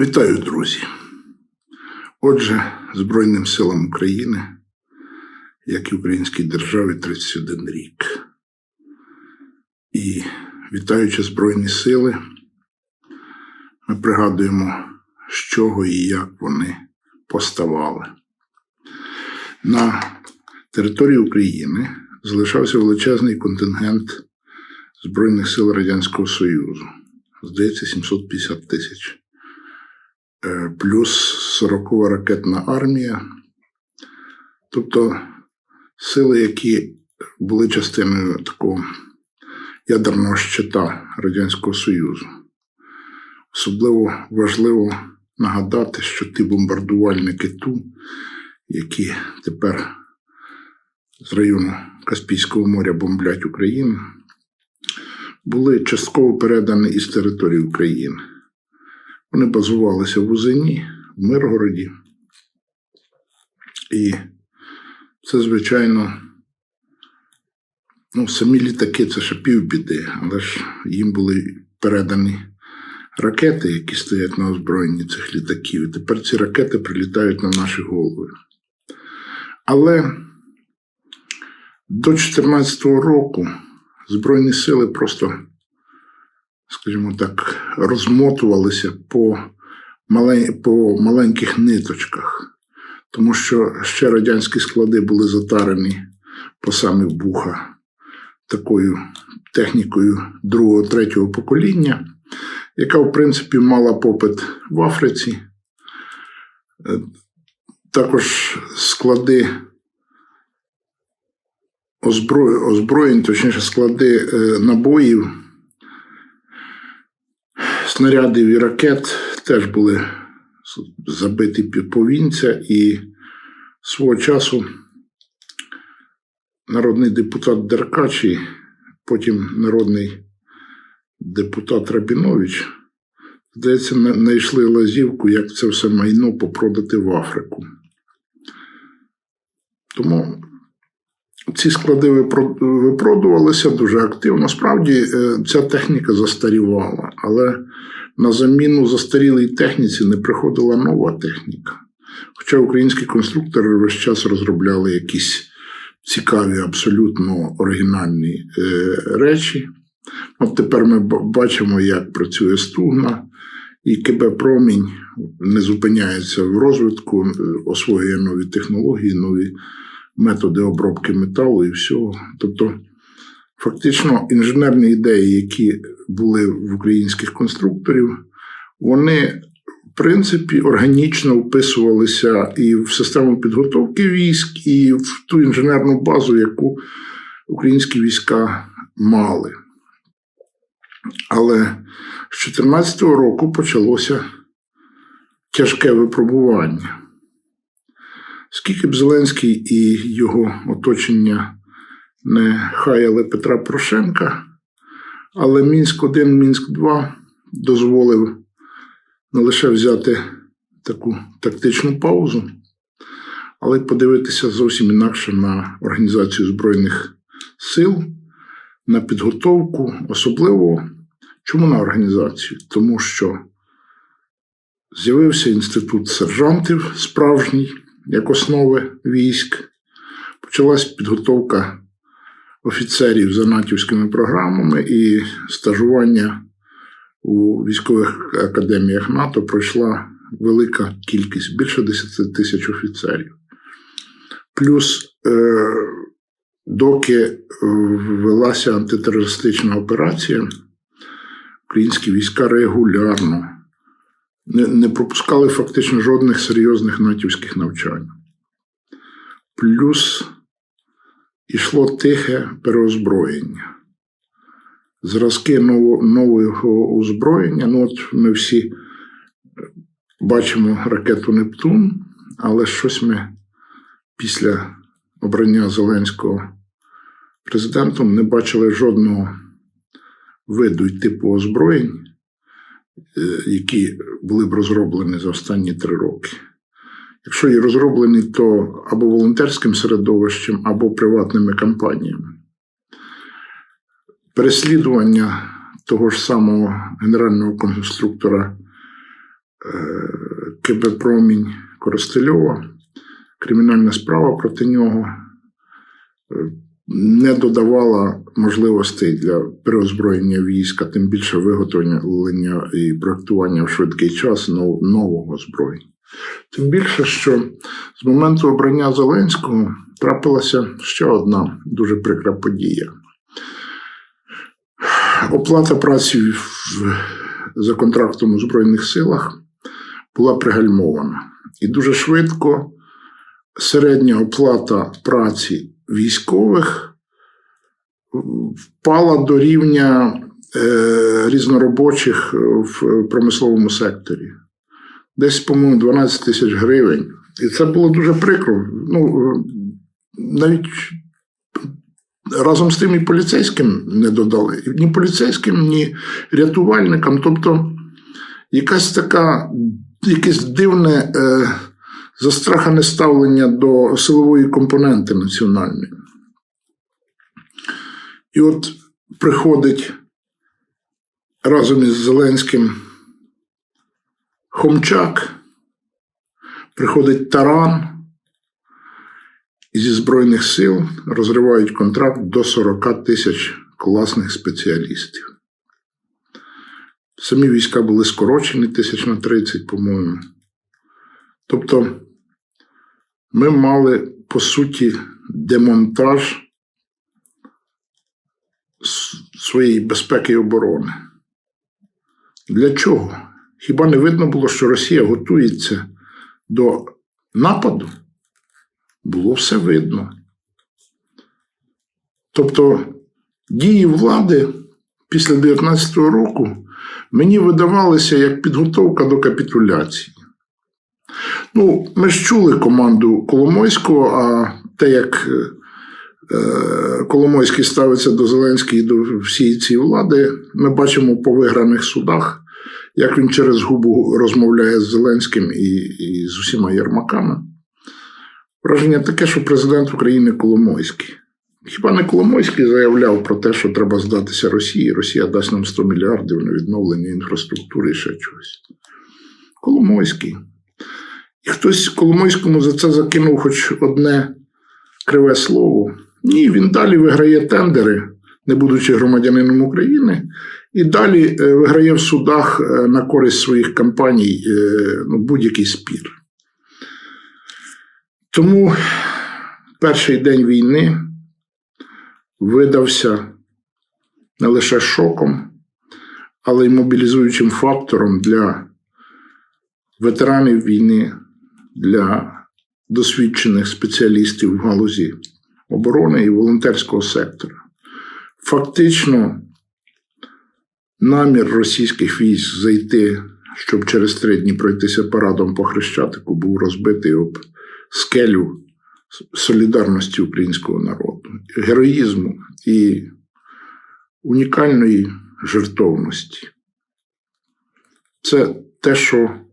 Вітаю, друзі. Отже, Збройним силам України, як і українській державі, 31 рік. І вітаючи Збройні сили, ми пригадуємо, з чого і як вони поставали. На території України залишався величезний контингент Збройних сил Радянського Союзу. Здається, 750 тисяч плюс 40 ракетна армія. Тобто сили, які були частиною такого ядерного щита Радянського Союзу. Особливо важливо нагадати, що ті бомбардувальники Ту, які тепер з району Каспійського моря бомблять Україну, були частково передані із території України. Вони базувалися в Узині, в Миргороді. І це, звичайно, ну, самі літаки це ще півбіди, але ж їм були передані ракети, які стоять на озброєнні цих літаків. І тепер ці ракети прилітають на наші голови. Але до 2014 року Збройні сили просто, скажімо так, розмотувалися по, по маленьких ниточках, тому що ще радянські склади були затарені по самі вуха такою технікою другого, третього покоління, яка, в принципі, мала попит в Африці. Е, Також склади озброєнь, озброєнь точніше, склади е, набоїв, снарядів і ракет теж були забиті повінця, і свого часу народний депутат Деркач і потім народний депутат Рабінович, здається, знайшли лазівку, як це все майно попродати в Африку. Тому ці склади випродувалися дуже активно. Справді е, ця техніка застарівала, але на заміну застарілій техніці не приходила нова техніка. Хоча українські конструктори весь час розробляли якісь цікаві, абсолютно оригінальні е, речі. От тепер ми бачимо, як працює стугна, і КБ Промінь не зупиняється в розвитку, е, освоює нові технології, нові методи обробки металу і всього. Тобто, фактично, інженерні ідеї, які були в українських конструкторів, вони, в принципі, органічно вписувалися і в систему підготовки військ, і в ту інженерну базу, яку українські війська мали. Але з 2014 року почалося тяжке випробування. Скільки б Зеленський і його оточення не хаяли Петра Порошенка, але Мінськ 1, Мінськ 2 дозволив не лише взяти таку тактичну паузу, але й подивитися зовсім інакше на організацію Збройних сил, на підготовку, особливо чому на організацію? Тому що з'явився інститут сержантів справжній як основи військ. Почалась підготовка офіцерів за натівськими програмами і стажування у військових академіях НАТО пройшла велика кількість, більше 10 тисяч офіцерів. Плюс, е, доки велася антитерористична операція, українські війська регулярно не, не пропускали фактично жодних серйозних натівських навчань. Плюс йшло тихе переозброєння. Зразки ново, нового озброєння. Ну, от ми всі бачимо ракету Нептун, але щось ми після обрання Зеленського президентом не бачили жодного виду й типу озброєнь, е, які були б розроблені за останні три роки. Якщо і розроблені, то або волонтерським середовищем, або приватними компаніями. Переслідування того ж самого генерального конструктора КБ Промінь Коростельова, кримінальна справа проти нього е, не додавала можливостей для переозброєння війська, тим більше виготовлення і проектування в швидкий час нового озброєння. Тим більше, що з моменту обрання Зеленського трапилася ще одна дуже прикра подія. Оплата праці за контрактом у Збройних силах була пригальмована. І дуже швидко середня оплата праці військових впала до рівня е, різноробочих в промисловому секторі. Десь, по-моєму, 12 тисяч гривень. І це було дуже прикро. Ну, навіть разом з тим і поліцейським не додали. Ні поліцейським, ні рятувальникам. Тобто, якась така, якесь дивне е, застрахане ставлення до силової компоненти національної. І от приходить разом із Зеленським Хомчак, приходить Таран і зі Збройних сил розривають контракт до 40 тисяч класних спеціалістів. Самі війська були скорочені тисяч на 30, по-моєму. Тобто ми мали, по суті, демонтаж своєї безпеки і оборони. Для чого? Хіба не видно було, що Росія готується до нападу? Було все видно. Тобто дії влади після 19-го року мені видавалися як підготовка до капітуляції. Ну, ми ж чули команду Коломойського, а те, як е, е, Коломойський ставиться до Зеленського і до всієї цієї влади, ми бачимо по виграних судах, як він через губу розмовляє з Зеленським і, і з усіма Єрмаками. Враження таке, що президент України Коломойський. Хіба не Коломойський заявляв про те, що треба здатися Росії, Росія дасть нам 100 мільярдів на відновлення інфраструктури і ще чогось. Коломойський. І хтось Коломойському за це закинув хоч одне криве слово. Ні, він далі виграє тендери, не будучи громадянином України, і далі е, виграє в судах е, на користь своїх компаній е, ну, будь-який спір. Тому перший день війни видався не лише шоком, але й мобілізуючим фактором для ветеранів війни, для досвідчених спеціалістів в галузі оборони і волонтерського сектора. Фактично, намір російських військ зайти, щоб через три дні пройтися парадом по Хрещатику, був розбитий об скелю солідарності українського народу, героїзму і унікальної жертовності. Це те, що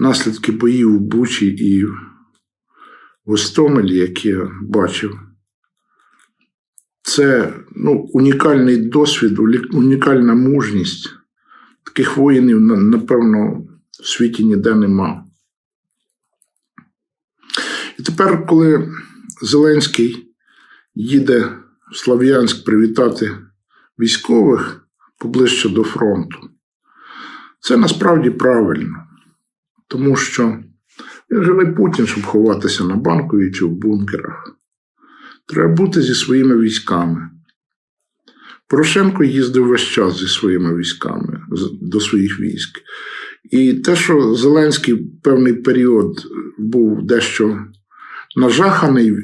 наслідки боїв у Бучі і Гостомелі, які я бачив, це ну, унікальний досвід, унікальна мужність. Таких воїнів, напевно, в світі ніде нема. І тепер, коли Зеленський їде в Слов'янськ привітати військових поближче до фронту, це насправді правильно, тому що він не Путін, щоб ховатися на банкові чи в бункерах. Треба бути зі своїми військами. Порошенко їздив весь час зі своїми військами до своїх військ. І те, що Зеленський певний період був дещо нажаханий е,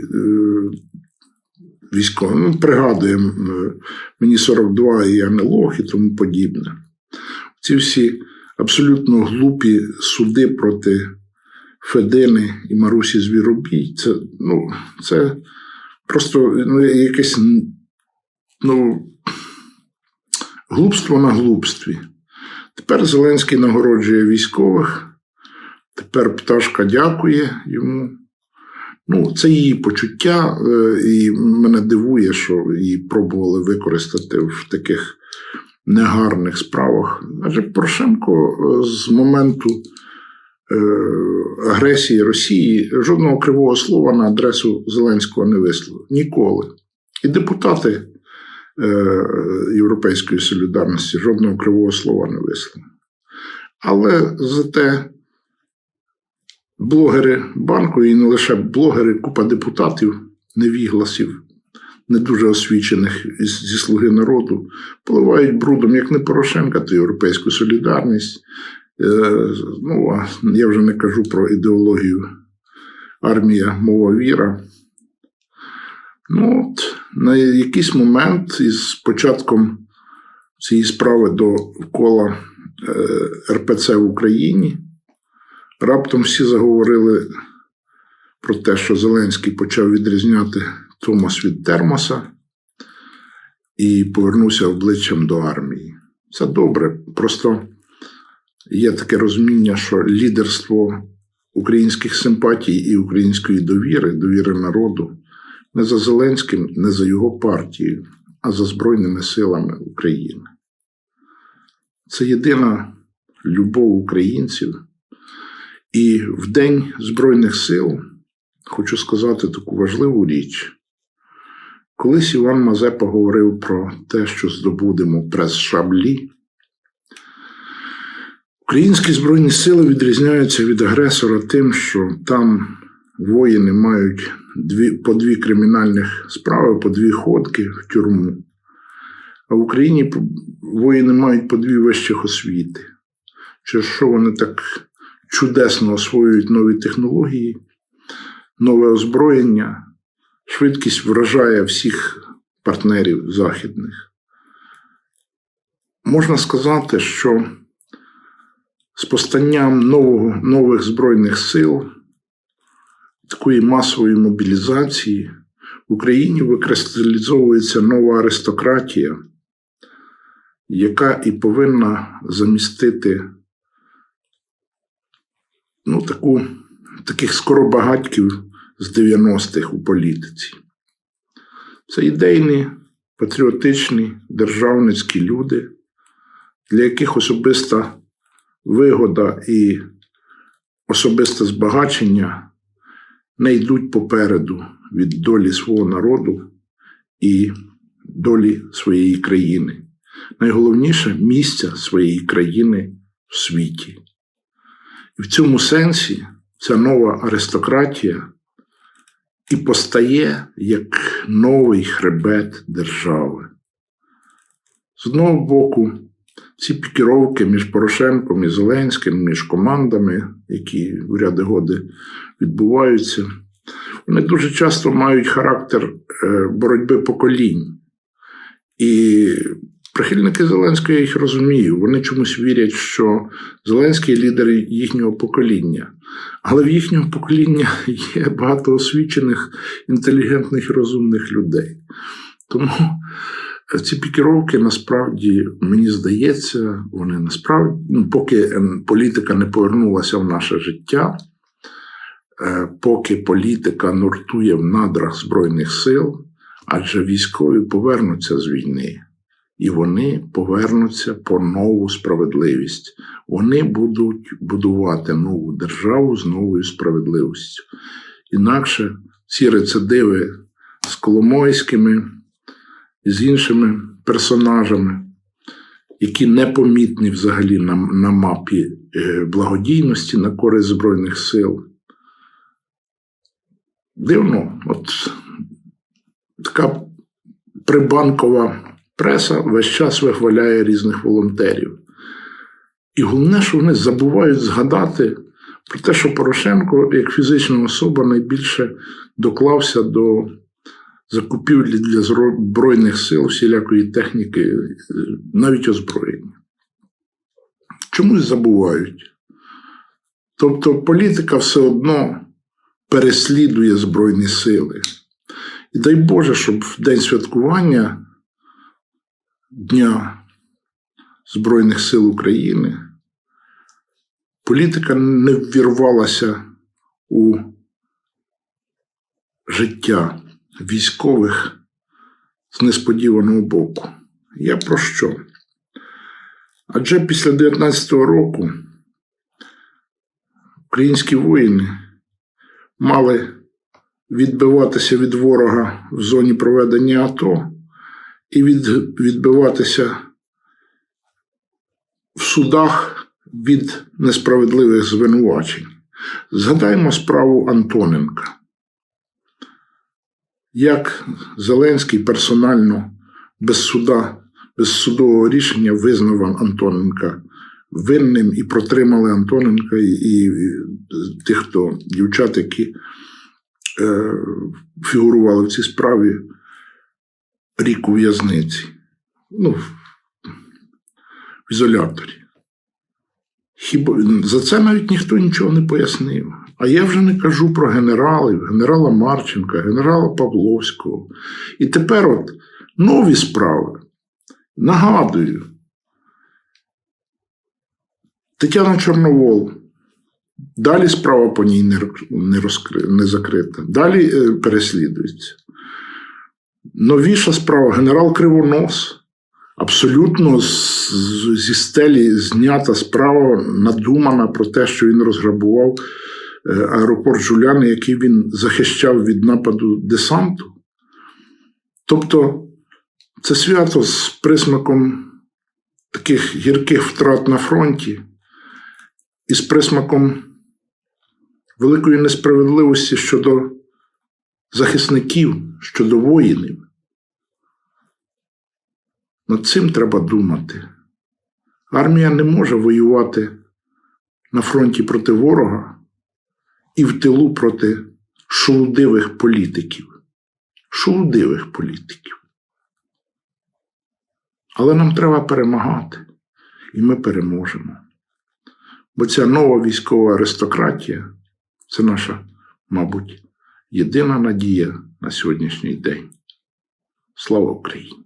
військовим, ну, пригадуємо, е, мені 42 і я не лох і тому подібне. Ці всі абсолютно глупі суди проти Федини і Марусі Звіробій, це, ну, це просто ну, якесь ну, глупство на глупстві. Тепер Зеленський нагороджує військових, тепер пташка дякує йому. Ну, це її почуття, е, і мене дивує, що її пробували використати в таких негарних справах. Адже Порошенко е, з моменту е, агресії Росії жодного кривого слова на адресу Зеленського не висловив. Ніколи. І депутати е, Європейської солідарності жодного кривого слова не висловили. Але зате блогери банку, і не лише блогери, купа депутатів, невігласів, не дуже освічених зі слуги народу, поливають брудом як не Порошенка, то Європейську солідарність. Е, Ну, я вже не кажу про ідеологію армія, мова, віра. Ну, от, на якийсь момент із початком цієї справи до кола е, РПЦ в Україні раптом всі заговорили про те, що Зеленський почав відрізняти Томос від термоса і повернувся обличчям до армії. Це добре. Просто є таке розуміння, що лідерство українських симпатій і української довіри, довіри народу не за Зеленським, не за його партією, а за Збройними силами України. Це єдина любов українців. І в День Збройних сил хочу сказати таку важливу річ. Колись Іван Мазепа говорив про те, що здобудемо прес шаблі. Українські Збройні сили відрізняються від агресора тим, що там воїни мають дві, по дві кримінальних справи, по дві ходки в тюрму. А в Україні воїни мають по дві вищих освіти. Через що вони так чудесно освоюють нові технології, нове озброєння, швидкість вражає всіх партнерів західних. Можна сказати, що з постанням нового, нових Збройних сил, такої масової мобілізації в Україні викристалізовується нова аристократія, яка і повинна замістити ну, таку, таких скоробагатьків з 90-х у політиці. Це ідейні, патріотичні, державницькі люди, для яких особиста вигода і особисте збагачення не йдуть попереду від долі свого народу і долі своєї країни. Найголовніше місця своєї країни в світі. І в цьому сенсі ця нова аристократія і постає як новий хребет держави. З одного боку, ці пікіровки між Порошенком і Зеленським, між командами, які в ряди годи відбуваються, вони дуже часто мають характер е, боротьби поколінь. І прихильники Зеленського я їх розумію. Вони чомусь вірять, що Зеленський лідер їхнього покоління. Але в їхнього покоління є багато освічених, інтелігентних і розумних людей. Тому ці пікіровки насправді, мені здається, вони насправді, ну, поки політика не повернулася в наше життя, е, поки політика нуртує в надрах Збройних сил, адже військові повернуться з війни. І вони повернуться по нову справедливість. Вони будуть будувати нову державу з новою справедливістю. Інакше ці рецидиви з Коломойськими і з іншими персонажами, які непомітні взагалі на, на мапі е, благодійності на користь Збройних сил. Дивно, от така прибанкова преса весь час вихваляє різних волонтерів. І головне, що вони забувають згадати про те, що Порошенко, як фізична особа, найбільше доклався до закупівлі для Збройних сил всілякої техніки, навіть озброєння. Чомусь забувають. Тобто політика все одно переслідує Збройні сили. І дай Боже, щоб в день святкування Дня Збройних сил України політика не ввірвалася у життя військових з несподіваного боку. Я про що? Адже після 19-го року українські воїни мали відбиватися від ворога в зоні проведення АТО і від, відбиватися в судах від несправедливих звинувачень. Згадаємо справу Антоненка. Як Зеленський персонально без суда, без судового рішення визнав Антоненка винним і протримали Антоненка і, і тих, хто дівчат, які е, фігурували в цій справі рік у в'язниці. Ну, в ізоляторі. Хіба за це навіть ніхто нічого не пояснив. А я вже не кажу про генералів, генерала Марченка, генерала Павловського. І тепер от нові справи. Нагадую, Тетяна Чорновол. Далі справа по ній не, не, розкри, не закрита. Далі е, переслідується. Новіша справа генерал Кривонос. Абсолютно зі стелі знята справа, надумана про те, що він розграбував е, аеропорт Жуляни, який він захищав від нападу десанту. Тобто це свято з присмаком таких гірких втрат на фронті і з присмаком великої несправедливості щодо захисників, щодо воїнів. Над цим треба думати. Армія не може воювати на фронті проти ворога і в тилу проти шолудивих політиків. Шолудивих політиків. Але нам треба перемагати, і ми переможемо. Бо ця нова військова аристократія це наша, мабуть, єдина надія на сьогоднішній день. Слава Україні!